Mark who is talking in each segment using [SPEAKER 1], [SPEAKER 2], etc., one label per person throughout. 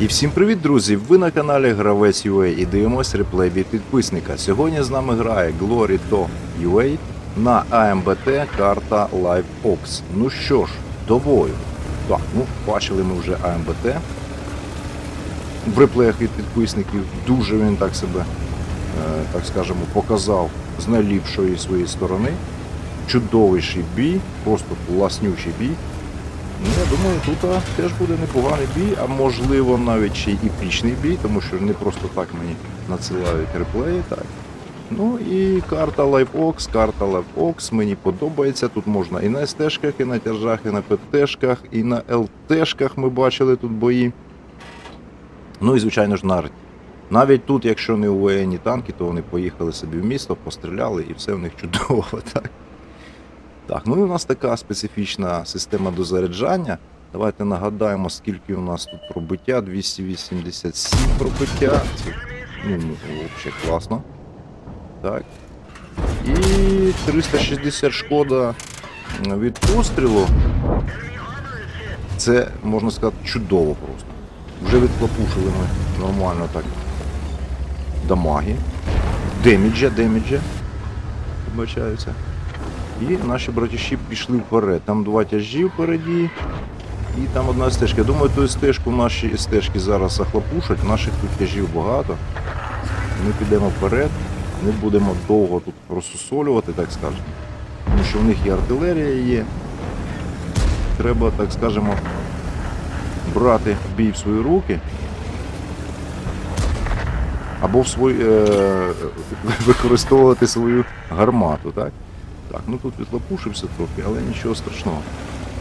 [SPEAKER 1] І всім привіт, друзі! Ви на каналі Гравець UA і дивимось реплей від підписника. Сьогодні з нами грає Glory to UA на AMBT карта Live Ops. Ну що ж, до бою. Так, ну бачили ми вже AMBT. В реплеях від підписників дуже він так себе, е, так скажемо, показав з найліпшої своєї сторони. Чудовийший бій, просто класнючий бій. Ну, я думаю, тут теж буде непоганий бій, а можливо навіть ще й епічний бій, тому що не просто так мені надсилають реплеї. Так. Ну і карта LiveOx, карта LiveOx мені подобається. Тут можна і на СТ-шках, і на тяжах, і на ПТ-шках, і на ЛТ-шках ми бачили тут бої. Ну і звичайно ж на арті. Навіть тут, якщо не у воєнні танки, то вони поїхали собі в місто, постріляли і все в них чудово. Так. Так, ну і у нас така специфічна система дозаряджання. Давайте нагадаємо, скільки у нас тут пробиття. 287 пробиття. Це ну, ну, взагалі класно. Так. І 360 шкода від пострілу. Це, можна сказати, чудово просто. Вже відклапушили ми нормально так. Дамаги. Деміджа, деміджа. Вибачаються. І наші братіші пішли вперед. Там два тяжі впереді. І там одна стежка. Я думаю, ту стежку наші стежки зараз захлопушать. Наших тут тяжів багато. Ми підемо вперед. Не будемо довго тут розсусолювати, так скажемо. Тому що в них і артилерія є. Треба, так скажемо, брати бій в свої руки. Або в свої, е, використовувати свою гармату, так? Так, ну тут відлопушився трохи, але нічого страшного.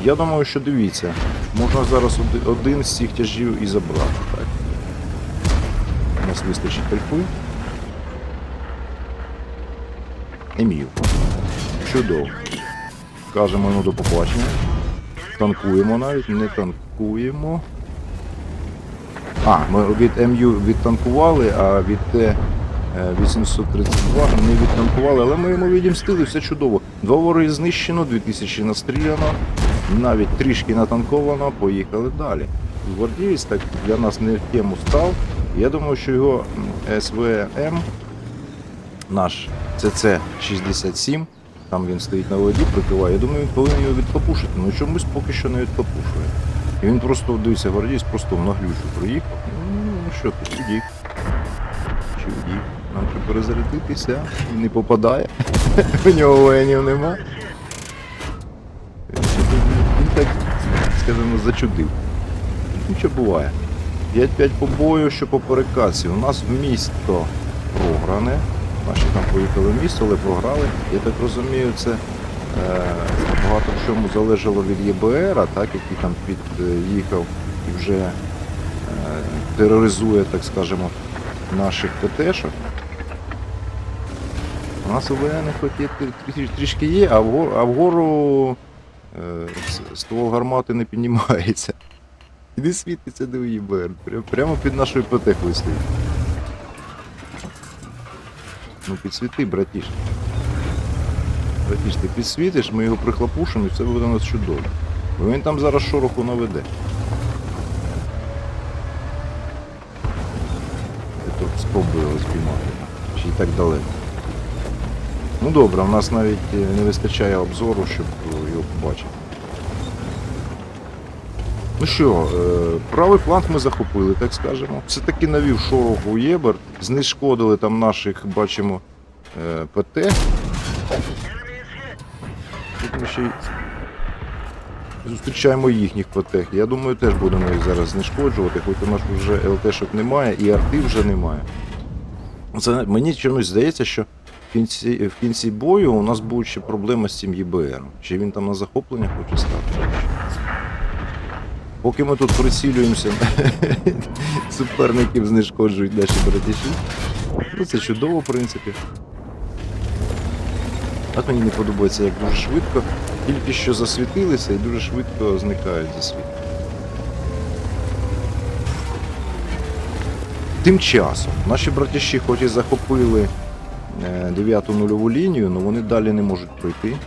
[SPEAKER 1] Я думаю, що дивіться, можна зараз один з цих тяжів і забрати. Так. У нас вистачить пальпи. Еміл. Чудово. Кажемо йому до побачення. Танкуємо навіть, не танкуємо. А, ми від МЮ відтанкували, а від Т 832 не відтанкували, але ми йому відімстили, все чудово. Два вороги знищено, 2000 настріляно, навіть трішки натанковано, поїхали далі. Гвардієць так для нас не в тему став. Я думаю, що його СВМ, наш ЦЦ-67, там він стоїть на воді, прикриває. Я думаю, він повинен його відхлопушити. Ну чомусь поки що не відхлопушує. І він просто, дивіться, гвардієць просто в наглючу проїхав. Ну, ну що ти, чудік. Перезарядитися, не попадає. У нього воїнів нема. Він так, скажімо, зачудив. Нічого буває. 5-5 по бою, що по перекасі. У нас місто програне. Наші там поїхали в місто, але програли. Я так розумію, це е, багато в чому залежало від ЄБР, так, який там під'їхав і вже е, тероризує, так скажемо, наших ПТшок. У нас трі- трішки є, а вгору, а вгору е, ствол гармати не піднімається. І не світиться до ЄБР. Прямо під нашою ПТ стоїть. Ну підсвіти, братіш. Братіш, ти підсвітиш, ми його прихлопушимо і все буде у нас чудово. Бо він там зараз шороху наведе. Я тут спробую його спіймати. Ще й так далеко. Ну добре, в нас навіть е, не вистачає обзору, щоб е, його побачити. Ну що, е, правий фланг ми захопили, так скажемо. Все таки навів шороху Єбер, знешкодили там наших, бачимо, ПТ. Тут ми ще й зустрічаємо їхніх ПТ. Я думаю, теж будемо їх зараз знешкоджувати, хоч у нас вже ЛТшок немає і арти вже немає. Це мені чомусь здається, що в кінці, в кінці бою у нас будуть ще проблеми з цим ЄБР. Чи він там на захоплення хоче стати? Поки ми тут прицілюємося, суперників знешкоджують наші братіші. Ну це чудово, в принципі. Так мені не подобається, як дуже швидко, тільки що засвітилися і дуже швидко зникають зі світу. Тим часом наші братіші хоч і захопили е, 9 нульову лінію, але вони далі не можуть пройти.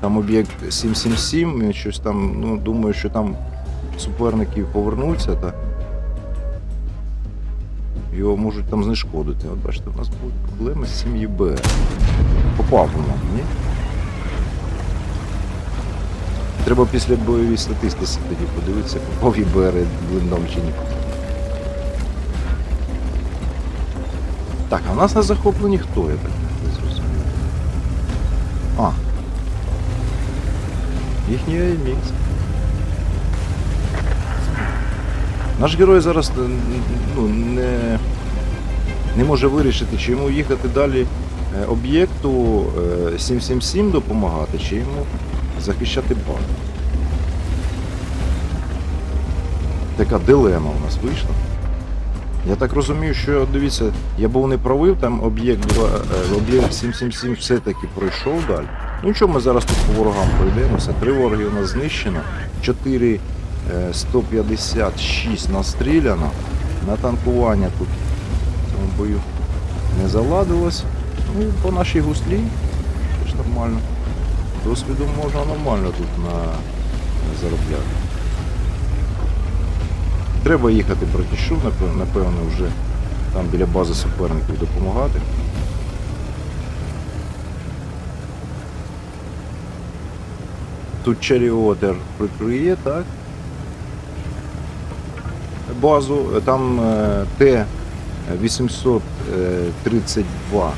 [SPEAKER 1] Там об'єкт 777, він щось там, ну, думаю, що там суперників повернуться, та його можуть там знешкодити. От бачите, у нас будуть проблеми з цим ЄБР. Попав воно, ні? Треба після бойовій статистиці тоді подивитися, попав ЄБР блиндом чи ні. Так, а в нас на захопленні хто, я так не зрозумів. А. Їхній мікс. Наш герой зараз е, ну, не, не може вирішити, чи йому їхати далі е, об'єкту е, 777 допомагати, чи йому захищати базу. Така дилема у нас вийшла. Я так розумію, що дивіться, я був не правий, там об'єкт е, об'єкт 777 все-таки пройшов далі. Ну що, ми зараз тут по ворогам пройдемося. Три вороги у нас знищено, 4 е, 156 настріляно. На танкування тут в цьому бою не заладилось. Ну, по нашій гуслі теж нормально. Досвіду можна нормально тут на заробляти. Треба їхати братішу, напевно, вже там біля бази суперників допомагати. Тут Черіотер прикриє, так? Базу, е, там е, Т-832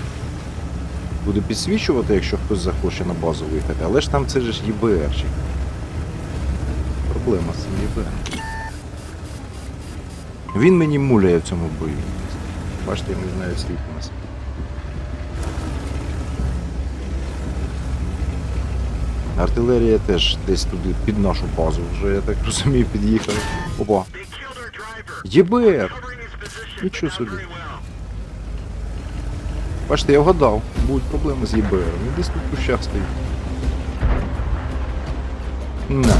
[SPEAKER 1] буде підсвічувати, якщо хтось захоче на базу виїхати, але ж там це ж ЄБРчик. Проблема з цим ЄБР. Він мені муляє в цьому бою. Бачите, я не знаю у нас. Артилерія теж десь туди під нашу базу вже, я так розумію, під'їхала. Опа. ЄБР! Нічого собі. Бачите, я вгадав, будуть проблеми з ЄБР. Він десь тут кущах стоїть. На.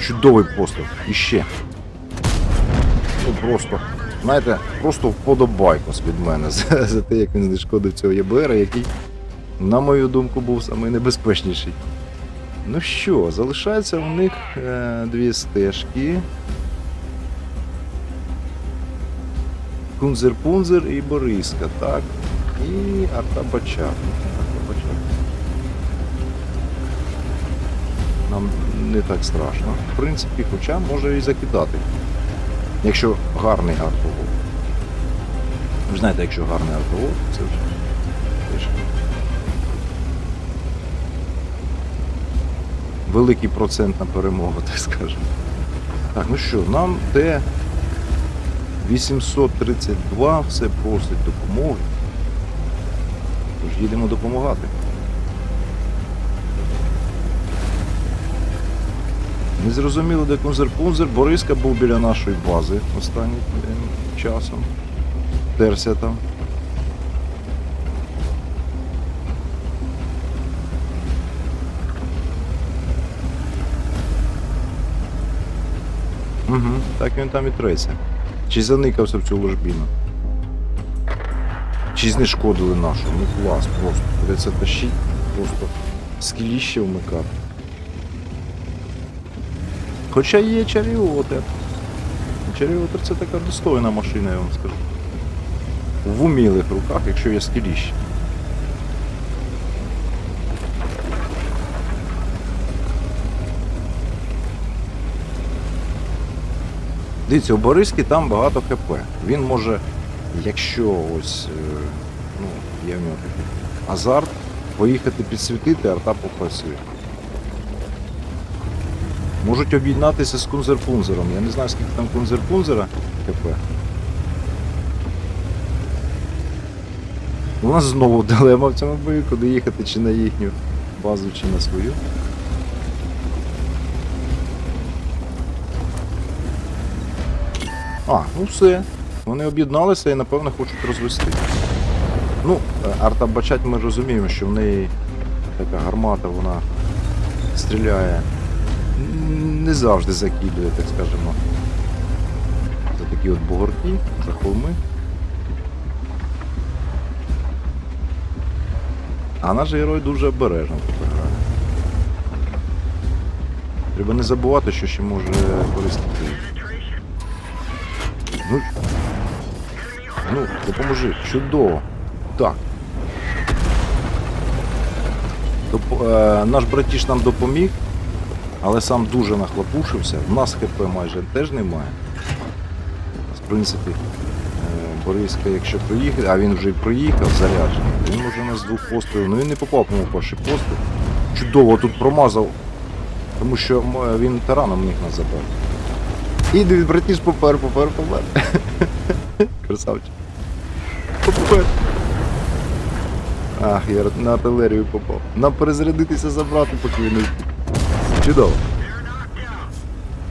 [SPEAKER 1] Чудовий постріл. Іще. Ну просто, знаєте, просто вподобайкос від мене за, за те, як він знешкодив цього ЄБР, який, на мою думку, був найнебезпечніший. Ну що, залишається у них е, дві стежки. Кунзер-пунзер і Бориска, так. І Арта Бачак. Арта Бачак. Нам не так страшно. В принципі, хоча може і закидати. Якщо гарний артовол. Ви знаєте, якщо гарний артовол, це вже великий процент на перемогу, так скажемо. Так, ну що, нам Т 832 все просить допомоги. Тож їдемо допомагати. Не зрозуміло, де Кунзер-Пунзер. Бориска був біля нашої бази останнім часом. Терся там. Угу, так він там і треться. Чи заникався в цю ложбіну? Чи знешкодили нашу? Ну клас, просто. Придеться тащить, просто скіліще вмикати. Хоча є Чаріотер. Чаріотер це така достойна машина, я вам скажу. В умілих руках, якщо є скіліще. Дивіться, у Бориськи там багато ХП. Він може, якщо ось, е, ну, є в нього азарт, поїхати підсвітити, арта попрацює. Можуть об'єднатися з кунзер-пунзером. Я не знаю, скільки там кунзер-пунзера ХП. У нас знову дилема в цьому бою, куди їхати, чи на їхню базу, чи на свою. А, ну все. Вони об'єдналися і напевно хочуть розвести. Ну, е, арта бачать ми розуміємо, що в неї така гармата, вона стріляє. Не завжди закидує, так скажемо. За такі от бугорки, за холми. А наш герой дуже обережно тут грає. Треба не забувати, що ще може користати. Ну, ну, допоможи. Чудово. Так. Доп... Е, наш братіш нам допоміг, але сам дуже нахлопушився. В нас ХП майже теж немає. В принципі, е, Бориска, якщо проїхав, а він вже й проїхав, заряджений, він може нас з двох пострілів. Ну він не попав по перший постріл. Чудово тут промазав, тому що він тараном міг нас забрати. Іди, братіш, попер, попер, попер. Красавчик. Попер. Ах, я на артилерію попав. Нам перезарядитися забрати, поки він не. Чудово.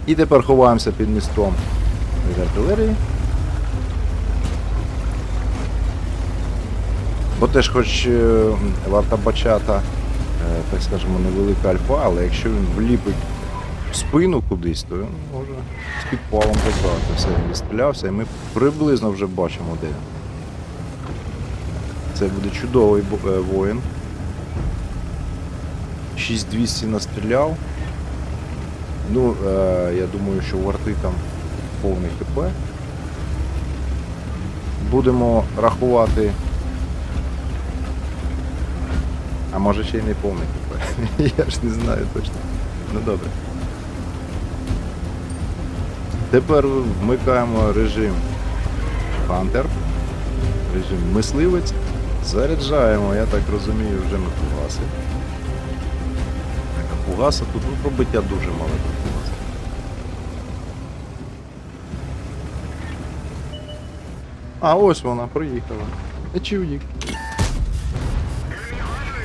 [SPEAKER 1] І тепер ховаємося під містом від артилерії. Бо теж хоч е, варта бачата, е, так скажемо, невелика альфа, але якщо він вліпить в спину кудись, то він може з підпалом забрати. Все, він відстрілявся, і ми приблизно вже бачимо, де. Це буде чудовий е, воїн. 6200 настріляв. Ну, е, я думаю, що у арти там повний ХП. Будемо рахувати. А може ще й не повний ХП. Я ж не знаю точно. Ну добре. Тепер вмикаємо режим Hunter, режим мисливець. Заряджаємо, я так розумію, вже ми фугаса тут ну, пробиття дуже мале до фугаса. А ось вона приїхала. А чи втік?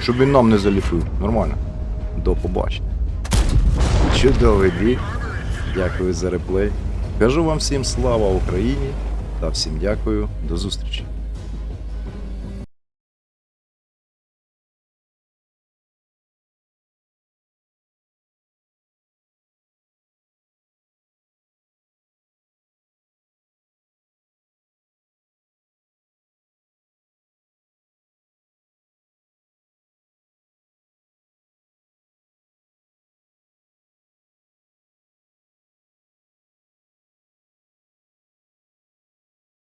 [SPEAKER 1] Щоб він нам не заліпив. Нормально. До побачення. Чудовий бій. Дякую за реплей. Кажу вам всім слава Україні та всім дякую. До зустрічі.